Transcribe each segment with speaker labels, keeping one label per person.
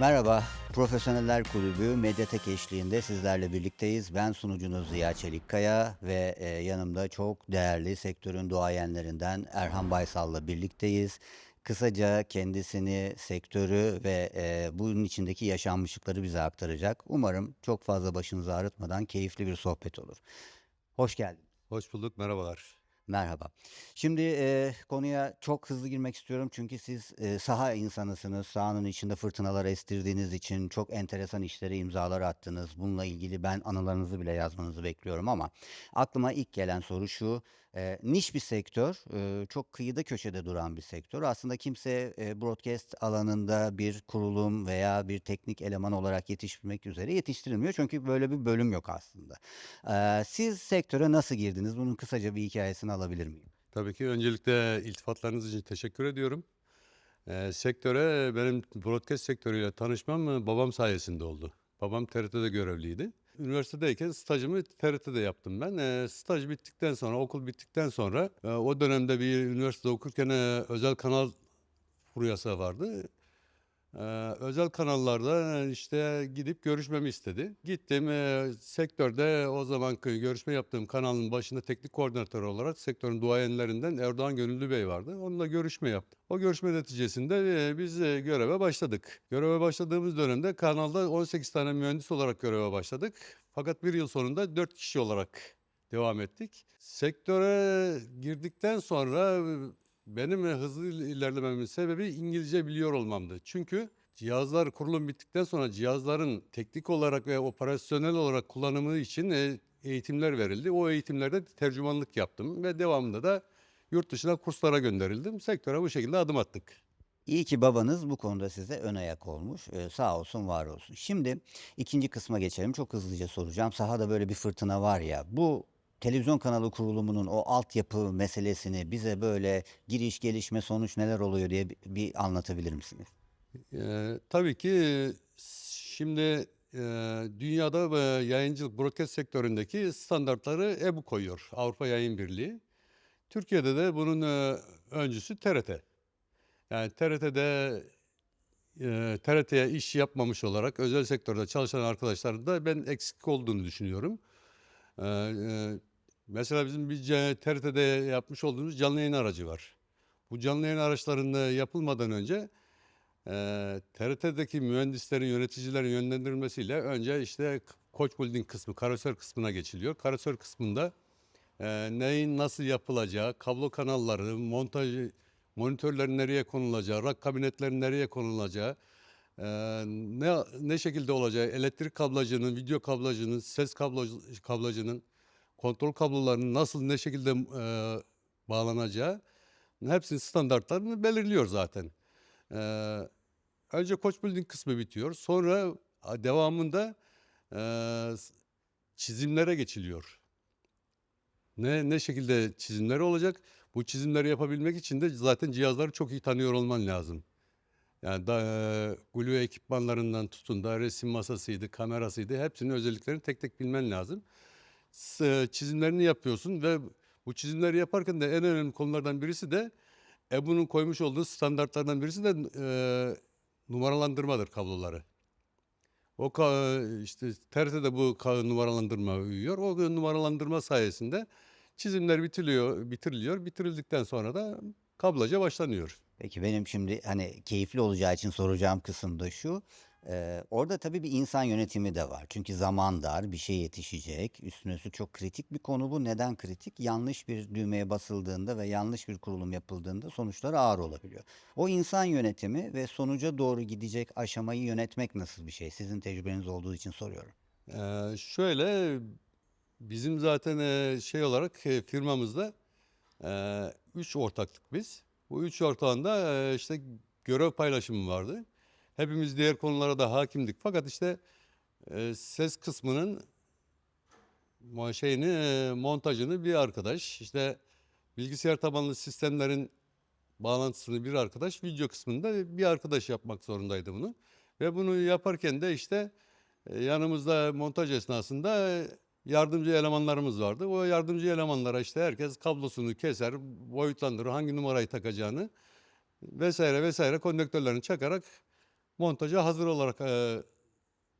Speaker 1: Merhaba, Profesyoneller Kulübü Medyatek eşliğinde sizlerle birlikteyiz. Ben sunucunuz Ziya Çelikkaya ve e, yanımda çok değerli sektörün duayenlerinden Erhan Baysal'la birlikteyiz. Kısaca kendisini, sektörü ve e, bunun içindeki yaşanmışlıkları bize aktaracak. Umarım çok fazla başınızı ağrıtmadan keyifli bir sohbet olur. Hoş geldin.
Speaker 2: Hoş bulduk, merhabalar.
Speaker 1: Merhaba. Şimdi e, konuya çok hızlı girmek istiyorum çünkü siz e, saha insanısınız. Sahanın içinde fırtınalar estirdiğiniz için çok enteresan işlere imzalar attınız. Bununla ilgili ben anılarınızı bile yazmanızı bekliyorum ama aklıma ilk gelen soru şu. E, niş bir sektör, e, çok kıyıda köşede duran bir sektör. Aslında kimse e, broadcast alanında bir kurulum veya bir teknik eleman olarak yetiştirmek üzere yetiştirilmiyor. Çünkü böyle bir bölüm yok aslında. E, siz sektöre nasıl girdiniz? Bunun kısaca bir hikayesini alabilir miyim?
Speaker 2: Tabii ki öncelikle iltifatlarınız için teşekkür ediyorum. Ee, sektöre, benim broadcast sektörüyle tanışmam e, babam sayesinde oldu. Babam TRT'de görevliydi. Üniversitedeyken stajımı TRT'de yaptım ben. Ee, staj bittikten sonra, okul bittikten sonra e, o dönemde bir üniversitede okurken e, özel kanal furyası vardı. Ee, özel kanallarda işte gidip görüşmemi istedi. Gittim e, sektörde o zaman görüşme yaptığım kanalın başında teknik koordinatör olarak sektörün duayenlerinden Erdoğan Gönüllü Bey vardı. Onunla görüşme yaptım. O görüşme neticesinde e, biz e, göreve başladık. Göreve başladığımız dönemde kanalda 18 tane mühendis olarak göreve başladık. Fakat bir yıl sonunda 4 kişi olarak devam ettik. Sektöre girdikten sonra benim hızlı ilerlememin sebebi İngilizce biliyor olmamdı. Çünkü cihazlar kurulum bittikten sonra cihazların teknik olarak ve operasyonel olarak kullanımı için e, eğitimler verildi. O eğitimlerde tercümanlık yaptım ve devamında da yurt dışına kurslara gönderildim. Sektöre bu şekilde adım attık.
Speaker 1: İyi ki babanız bu konuda size ön ayak olmuş. Ee, sağ olsun, var olsun. Şimdi ikinci kısma geçelim. Çok hızlıca soracağım. Sahada böyle bir fırtına var ya. Bu televizyon kanalı kurulumunun o altyapı meselesini bize böyle giriş, gelişme, sonuç neler oluyor diye bir, anlatabilir misiniz?
Speaker 2: Ee, tabii ki şimdi e, dünyada e, yayıncılık broadcast sektöründeki standartları EBU koyuyor. Avrupa Yayın Birliği. Türkiye'de de bunun e, öncüsü TRT. Yani TRT'de e, TRT'ye iş yapmamış olarak özel sektörde çalışan arkadaşların da ben eksik olduğunu düşünüyorum. E, e, mesela bizim bir TRT'de yapmış olduğumuz canlı yayın aracı var. Bu canlı yayın araçlarının yapılmadan önce e, TRT'deki mühendislerin, yöneticilerin yönlendirilmesiyle önce işte Koç Holding kısmı, karosör kısmına geçiliyor. Karosör kısmında e, neyin nasıl yapılacağı, kablo kanalları, montaj, monitörlerin nereye konulacağı, rak kabinetlerin nereye konulacağı, e, ne ne şekilde olacağı, elektrik kablacının, video kablacının, ses kablo, kablacının, kontrol kablolarının nasıl ne şekilde e, bağlanacağı hepsinin standartlarını belirliyor zaten. E, önce Koç Building kısmı bitiyor. Sonra devamında e, çizimlere geçiliyor. Ne ne şekilde çizimler olacak? Bu çizimleri yapabilmek için de zaten cihazları çok iyi tanıyor olman lazım. Yani da e, ekipmanlarından tutun da resim masasıydı, kamerasıydı hepsinin özelliklerini tek tek bilmen lazım. Çizimlerini yapıyorsun ve bu çizimleri yaparken de en önemli konulardan birisi de EBU'nun koymuş olduğu standartlardan birisi de e, numaralandırmadır kabloları. O işte TRT'de bu ka- numaralandırma uyuyor. O numaralandırma sayesinde çizimler bitiriliyor, bitiriliyor. Bitirildikten sonra da kabloca başlanıyor.
Speaker 1: Peki benim şimdi hani keyifli olacağı için soracağım kısım da şu. Ee, orada tabii bir insan yönetimi de var. Çünkü zaman dar, bir şey yetişecek. Üstüne üstlük çok kritik bir konu bu. Neden kritik? Yanlış bir düğmeye basıldığında ve yanlış bir kurulum yapıldığında sonuçlar ağır olabiliyor. O insan yönetimi ve sonuca doğru gidecek aşamayı yönetmek nasıl bir şey? Sizin tecrübeniz olduğu için soruyorum.
Speaker 2: Ee, şöyle bizim zaten şey olarak firmamızda üç ortaklık biz. Bu üç ortağında e, işte görev paylaşımı vardı. Hepimiz diğer konulara da hakimdik. Fakat işte e, ses kısmının şeyini e, montajını bir arkadaş, işte bilgisayar tabanlı sistemlerin bağlantısını bir arkadaş, video kısmında bir arkadaş yapmak zorundaydı bunu. Ve bunu yaparken de işte yanımızda montaj esnasında yardımcı elemanlarımız vardı. O yardımcı elemanlara işte herkes kablosunu keser, boyutlandırır, hangi numarayı takacağını vesaire vesaire konnektörlerini çakarak montaja hazır olarak e,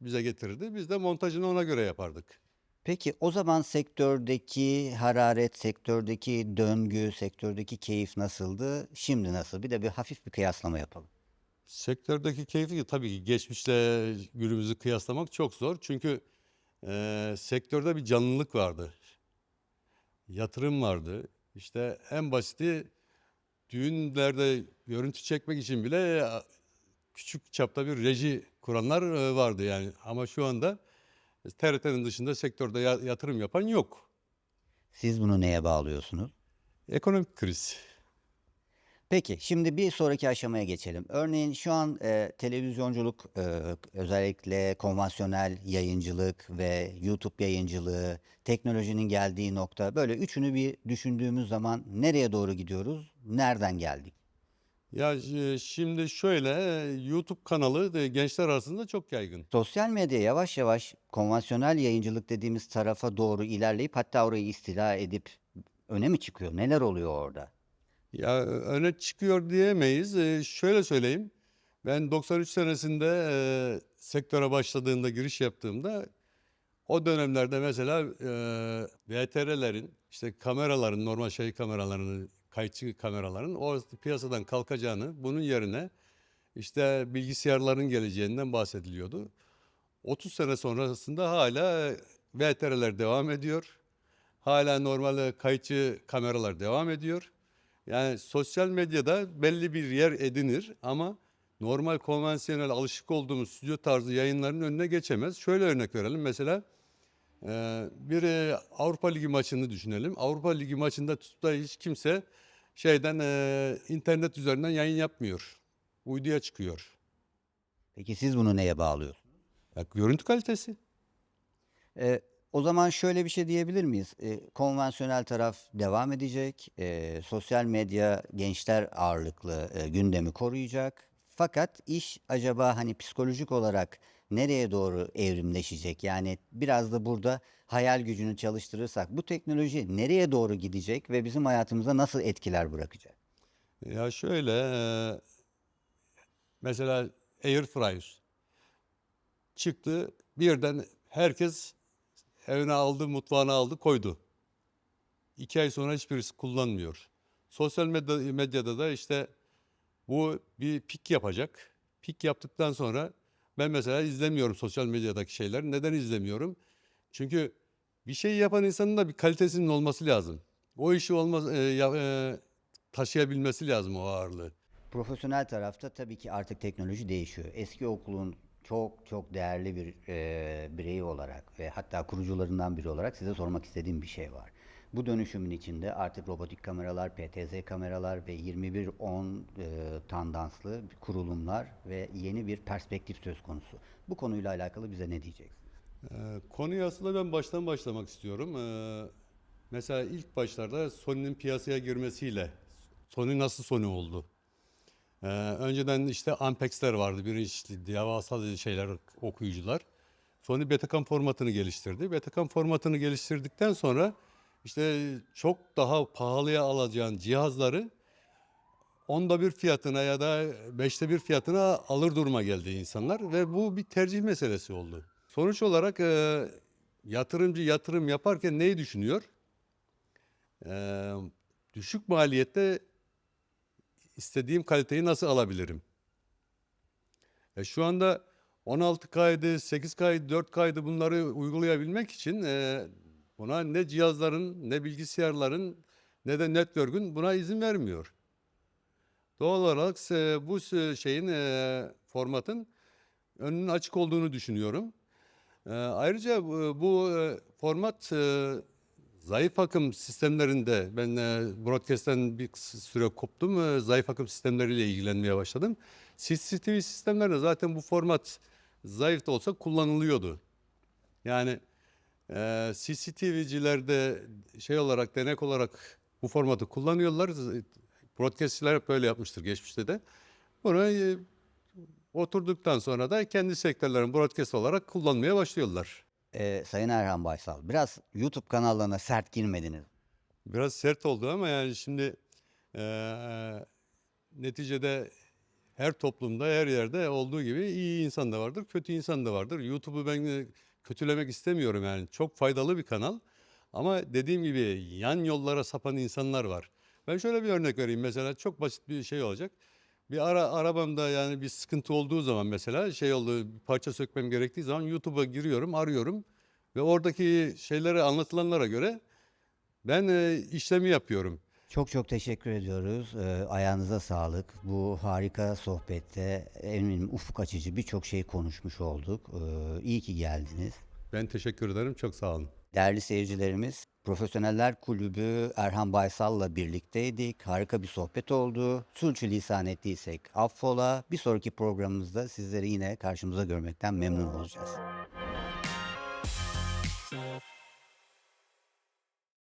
Speaker 2: bize getirirdi. Biz de montajını ona göre yapardık.
Speaker 1: Peki o zaman sektördeki hararet, sektördeki döngü, sektördeki keyif nasıldı? Şimdi nasıl? Bir de bir hafif bir kıyaslama yapalım.
Speaker 2: Sektördeki keyfi tabii ki geçmişle günümüzü kıyaslamak çok zor. Çünkü e, sektörde bir canlılık vardı. Yatırım vardı. İşte en basiti düğünlerde görüntü çekmek için bile küçük çapta bir reji kuranlar vardı yani. Ama şu anda TRT'nin dışında sektörde ya- yatırım yapan yok.
Speaker 1: Siz bunu neye bağlıyorsunuz?
Speaker 2: Ekonomik kriz.
Speaker 1: Peki şimdi bir sonraki aşamaya geçelim. Örneğin şu an e, televizyonculuk e, özellikle konvansiyonel yayıncılık ve YouTube yayıncılığı, teknolojinin geldiği nokta böyle üçünü bir düşündüğümüz zaman nereye doğru gidiyoruz? Nereden geldik?
Speaker 2: Ya e, şimdi şöyle YouTube kanalı da gençler arasında çok yaygın.
Speaker 1: Sosyal medya yavaş yavaş konvansiyonel yayıncılık dediğimiz tarafa doğru ilerleyip hatta orayı istila edip öne mi çıkıyor? Neler oluyor orada?
Speaker 2: Ya öne çıkıyor diyemeyiz. Ee, şöyle söyleyeyim. Ben 93 senesinde e, sektöre başladığımda, giriş yaptığımda o dönemlerde mesela e, VTR'lerin, işte kameraların, normal şey kameralarının, kayıtçı kameraların o piyasadan kalkacağını, bunun yerine işte bilgisayarların geleceğinden bahsediliyordu. 30 sene sonrasında hala VTR'ler devam ediyor. Hala normal kayıtçı kameralar devam ediyor. Yani sosyal medyada belli bir yer edinir ama normal konvansiyonel alışık olduğumuz stüdyo tarzı yayınların önüne geçemez. Şöyle örnek verelim. Mesela e, bir Avrupa Ligi maçını düşünelim. Avrupa Ligi maçında tutup da hiç kimse şeyden e, internet üzerinden yayın yapmıyor. Uyduya çıkıyor.
Speaker 1: Peki siz bunu neye bağlıyorsunuz?
Speaker 2: Ya, görüntü kalitesi.
Speaker 1: Ee, o zaman şöyle bir şey diyebilir miyiz? Ee, konvansiyonel taraf devam edecek, ee, sosyal medya gençler ağırlıklı e, gündemi koruyacak. Fakat iş acaba hani psikolojik olarak nereye doğru evrimleşecek? Yani biraz da burada hayal gücünü çalıştırırsak bu teknoloji nereye doğru gidecek ve bizim hayatımıza nasıl etkiler bırakacak?
Speaker 2: Ya şöyle e, mesela air fryer çıktı birden herkes evine aldı mutfağına aldı koydu. İki ay sonra hiçbirisi kullanmıyor. Sosyal medya, medyada da işte bu bir pik yapacak. Pik yaptıktan sonra ben mesela izlemiyorum sosyal medyadaki şeyler. Neden izlemiyorum? Çünkü bir şey yapan insanın da bir kalitesinin olması lazım. O işi olmaz, e, ya- e, taşıyabilmesi lazım o ağırlığı.
Speaker 1: Profesyonel tarafta tabii ki artık teknoloji değişiyor. Eski okulun çok çok değerli bir e, bireyi olarak ve hatta kurucularından biri olarak size sormak istediğim bir şey var. Bu dönüşümün içinde artık robotik kameralar, PTZ kameralar ve 2110 e, tandanslı kurulumlar ve yeni bir perspektif söz konusu. Bu konuyla alakalı bize ne diyeceksiniz?
Speaker 2: Ee, konuya aslında ben baştan başlamak istiyorum. Ee, mesela ilk başlarda Sony'nin piyasaya girmesiyle Sony nasıl Sony oldu? Ee, önceden işte Ampex'ler vardı, birinci devasa şeyler, okuyucular. Sony Betacam formatını geliştirdi. Betacam formatını geliştirdikten sonra işte çok daha pahalıya alacağın cihazları onda bir fiyatına ya da beşte bir fiyatına alır duruma geldi insanlar ve bu bir tercih meselesi oldu. Sonuç olarak e, yatırımcı yatırım yaparken neyi düşünüyor? E, düşük maliyette istediğim kaliteyi nasıl alabilirim? E, şu anda 16 kaydı, 8 kaydı, 4 kaydı bunları uygulayabilmek için e, buna ne cihazların, ne bilgisayarların, ne de network'ün buna izin vermiyor. Doğal olarak e, bu şeyin e, formatın önünün açık olduğunu düşünüyorum. E, ayrıca bu, bu, e, format e, zayıf akım sistemlerinde ben e, broadcast'ten bir süre koptum. Zayıf akım sistemleriyle ilgilenmeye başladım. CCTV sistemlerde zaten bu format zayıf da olsa kullanılıyordu. Yani e, CCTV'cilerde şey olarak denek olarak bu formatı kullanıyorlar. Broadcastçiler hep böyle yapmıştır geçmişte de. Bunu e, oturduktan sonra da kendi sektörlerin broadcast olarak kullanmaya başlıyorlar.
Speaker 1: Ee, Sayın Erhan Baysal, biraz YouTube kanallarına sert girmediniz.
Speaker 2: Biraz sert oldu ama yani şimdi eee, neticede Her toplumda, her yerde olduğu gibi iyi insan da vardır, kötü insan da vardır. YouTube'u ben e, kötülemek istemiyorum yani. Çok faydalı bir kanal. Ama dediğim gibi yan yollara sapan insanlar var. Ben şöyle bir örnek vereyim mesela çok basit bir şey olacak. Bir ara arabamda yani bir sıkıntı olduğu zaman mesela şey oldu parça sökmem gerektiği zaman YouTube'a giriyorum, arıyorum ve oradaki şeyleri anlatılanlara göre ben e, işlemi yapıyorum.
Speaker 1: Çok çok teşekkür ediyoruz. Ee, ayağınıza sağlık. Bu harika sohbette eminim ufuk açıcı birçok şey konuşmuş olduk. Ee, iyi ki geldiniz.
Speaker 2: Ben teşekkür ederim. Çok sağ olun.
Speaker 1: Değerli seyircilerimiz, Profesyoneller Kulübü Erhan Baysal'la birlikteydik. Harika bir sohbet oldu. Sürçülisan ettiysek affola. Bir sonraki programımızda sizleri yine karşımıza görmekten memnun olacağız.